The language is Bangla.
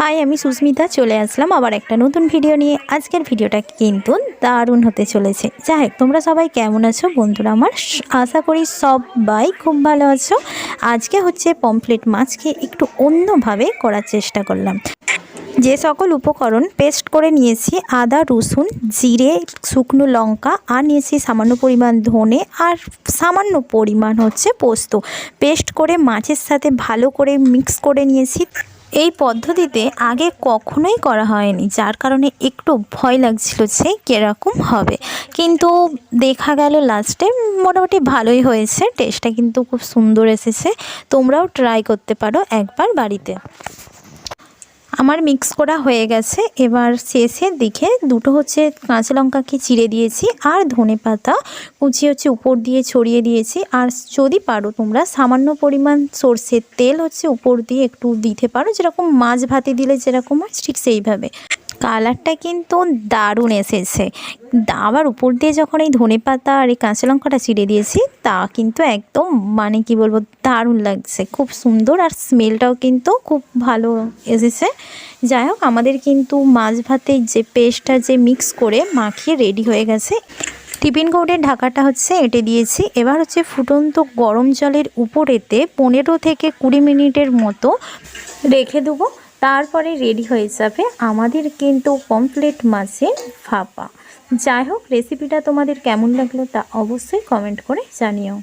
হাই, আমি সুস্মিতা, চলে আসলাম আবার একটা নতুন ভিডিও নিয়ে। আজকের ভিডিওটা কিন্তু দারুণ হতে চলেছে। যাই হোক, তোমরা সবাই কেমন আছো? বন্ধুরা আমার, আশা করি সবাই খুব ভালো আছো। আজকে হচ্ছে পমফ্লেট মাছকে একটু অন্যভাবে করার চেষ্টা করলাম। যে সকল উপকরণ পেস্ট করে নিয়েছি, আদা, রসুন, জিরে, শুকনো লঙ্কা, আর নিয়েছি সামান্য পরিমাণ ধনে, আর সামান্য পরিমাণ হচ্ছে পোস্ত। পেস্ট করে মাছের সাথে ভালো করে মিক্স করে নিয়েছি। এই পদ্ধতিতে আগে কখনোই করা হয়নি, যার কারণে একটু ভয় লাগছিল যে কীরকম হবে। কিন্তু দেখা গেল লাস্টে মোটামুটি ভালোই হয়েছে টেস্টটা কিন্তু খুব সুন্দর এসেছে। তোমরাও ট্রাই করতে পারো একবার বাড়িতে। আমার মিক্স করা হয়ে গেছে। এবার শেষের দিকে দুটো হচ্ছে কাঁচা লঙ্কাকে চিড়ে দিয়েছি আর ধনে পাতা। কুচি হচ্ছে উপর দিয়ে ছড়িয়ে দিয়েছি। আর যদি পারো তোমরা সামান্য পরিমাণ সর্ষের তেল হচ্ছে উপর দিয়ে একটু দিতে পারো। যেরকম মাছ ভাতে দিলে যেরকম হয় ঠিক সেইভাবে। কালারটা কিন্তু দারুণ এসেছে। আবার উপর দিয়ে যখন এই ধনে পাতা আর এই কাঁচা লঙ্কাটা চিড়ে দিয়েছি, তা কিন্তু একদম মানে কি বলব, দারুণ লাগছে। খুব সুন্দর আর স্মেলটাও কিন্তু খুব ভালো এসেছে। যাই হোক, আমাদের কিন্তু মাছ ভাতের যে পেস্টটা যে মিক্স করে মাখিয়ে রেডি হয়ে গেছে। টিফিন কৌটের ঢাকাটা হচ্ছে এঁটে দিয়েছি। এবার হচ্ছে ফুটন্ত গরম জলের উপরেতে পনেরো থেকে কুড়ি মিনিটের মতো রেখে দেবো। তারপরে রেডি হয়ে যাবে আমাদের কিন্তু কমপ্লিট মাছের ফাপা। যাই হোক রেসিপিটা তোমাদের কেমন লাগল তা অবশ্যই কমেন্ট করে জানিও।